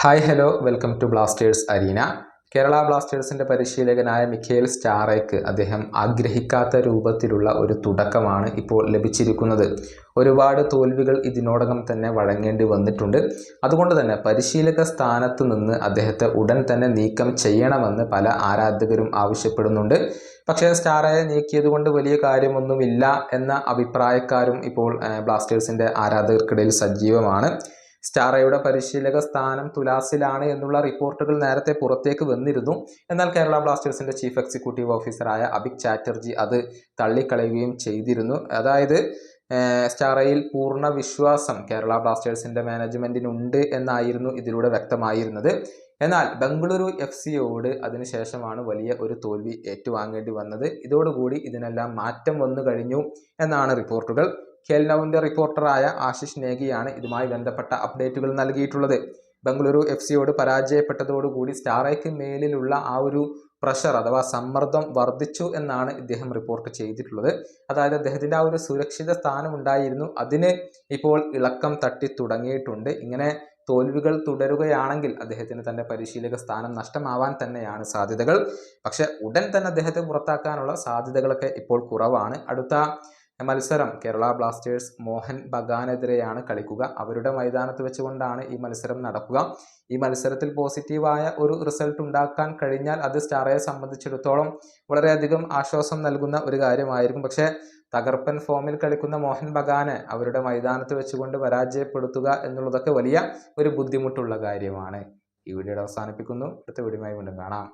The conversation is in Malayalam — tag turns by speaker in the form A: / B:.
A: Hi hello welcome to Blasters arena. Kerala ബ്ലാസ്റ്റേഴ്സിന്റെ പരിശീലകനായ മിഖേൽ സ്റ്റാറേക്ക് അദ്ദേഹം ആഗ്രഹിക്കാത്ത രൂപത്തിലുള്ള ഒരു തുടക്കമാണ് ഇപ്പോൾ ലഭിച്ചിരിക്കുന്നത്. ഒരുപാട് തോൽവികൾ ഇതിനോടകം തന്നെ വഴങ്ങേണ്ടി വന്നിട്ടുണ്ട്. അതുകൊണ്ട് തന്നെ പരിശീലക സ്ഥാനത്ത് നിന്ന് അദ്ദേഹത്തെ ഉടൻ തന്നെ നീക്കം ചെയ്യണമെന്ന് പല ആരാധകരും ആവശ്യപ്പെടുന്നുണ്ട്. പക്ഷേ സ്റ്റാറയെ നീക്കിയത് കൊണ്ട് വലിയ കാര്യമൊന്നുമില്ല എന്ന അഭിപ്രായക്കാരും ഇപ്പോൾ ബ്ലാസ്റ്റേഴ്സിന്റെ ആരാധകർക്കിടയിൽ സജീവമാണ്. സ്റ്റാറയുടെ പരിശീലക സ്ഥാനം തുലാസിലാണ് എന്നുള്ള റിപ്പോർട്ടുകൾ നേരത്തെ പുറത്തേക്ക് വന്നിരുന്നു. എന്നാൽ കേരള ബ്ലാസ്റ്റേഴ്സിന്റെ ചീഫ് എക്സിക്യൂട്ടീവ് ഓഫീസറായ അഭിക് ചാറ്റർജി അത് തള്ളിക്കളയുകയും ചെയ്തിരുന്നു. അതായത് സ്റ്റാറയിൽ പൂർണ വിശ്വാസം കേരള ബ്ലാസ്റ്റേഴ്സിന്റെ മാനേജ്മെന്റിനുണ്ട് എന്നായിരുന്നു ഇതിലൂടെ വ്യക്തമായിരുന്നത്. എന്നാൽ ബംഗളൂരു എഫ് സിയോട് അതിനുശേഷമാണ് വലിയ ഒരു തോൽവി ഏറ്റുവാങ്ങേണ്ടി വന്നത്. ഇതോടുകൂടി ഇതിനെല്ലാം മാറ്റം വന്നു കഴിഞ്ഞു എന്നാണ് റിപ്പോർട്ടുകൾ. ഖേൽനൌവിന്റെ റിപ്പോർട്ടറായ ആശിഷ് നേഗിയാണ് ഇതുമായി ബന്ധപ്പെട്ട അപ്ഡേറ്റുകൾ നൽകിയിട്ടുള്ളത്. ബംഗളൂരു എഫ് സിയോട് പരാജയപ്പെട്ടതോടുകൂടി സ്റ്റാറയ്ക്ക് മേലിലുള്ള ആ ഒരു പ്രഷർ അഥവാ സമ്മർദ്ദം വർദ്ധിച്ചു എന്നാണ് ഇദ്ദേഹം റിപ്പോർട്ട് ചെയ്തിട്ടുള്ളത്. അതായത് അദ്ദേഹത്തിന്റെ ആ ഒരു സുരക്ഷിത സ്ഥാനം ഉണ്ടായിരുന്നു. അതിന് ഇപ്പോൾ ഇളക്കം തട്ടി തുടങ്ങിയിട്ടുണ്ട്. ഇങ്ങനെ തോൽവികൾ തുടരുകയാണെങ്കിൽ അദ്ദേഹത്തിന് തന്റെ പരിശീലക സ്ഥാനം നഷ്ടമാവാൻ തന്നെയാണ് സാധ്യതകൾ. പക്ഷെ ഉടൻ തന്നെ അദ്ദേഹത്തെ പുറത്താക്കാനുള്ള സാധ്യതകളൊക്കെ ഇപ്പോൾ കുറവാണ്. അടുത്ത മത്സരം കേരള ബ്ലാസ്റ്റേഴ്സ് മോഹൻ ബഗാനെതിരെയാണ് കളിക്കുക. അവരുടെ മൈതാനത്ത് വെച്ചുകൊണ്ടാണ് ഈ മത്സരം നടക്കുക. ഈ മത്സരത്തിൽ പോസിറ്റീവായ ഒരു റിസൾട്ട് ഉണ്ടാക്കാൻ കഴിഞ്ഞാൽ അത് സ്റ്റാറയെ സംബന്ധിച്ചിടത്തോളം വളരെയധികം ആശ്വാസം നൽകുന്ന ഒരു കാര്യമായിരിക്കും. പക്ഷേ തകർപ്പൻ ഫോമിൽ കളിക്കുന്ന മോഹൻ ബഗാനെ അവരുടെ മൈതാനത്ത് വെച്ചുകൊണ്ട് പരാജയപ്പെടുത്തുക എന്നുള്ളതൊക്കെ വലിയ ഒരു ബുദ്ധിമുട്ടുള്ള കാര്യമാണ്. ഈ വീഡിയോയുടെ അവസാനിപ്പിക്കുന്നു. അടുത്ത വീഡിയോയുമായി വീണ്ടും കാണാം.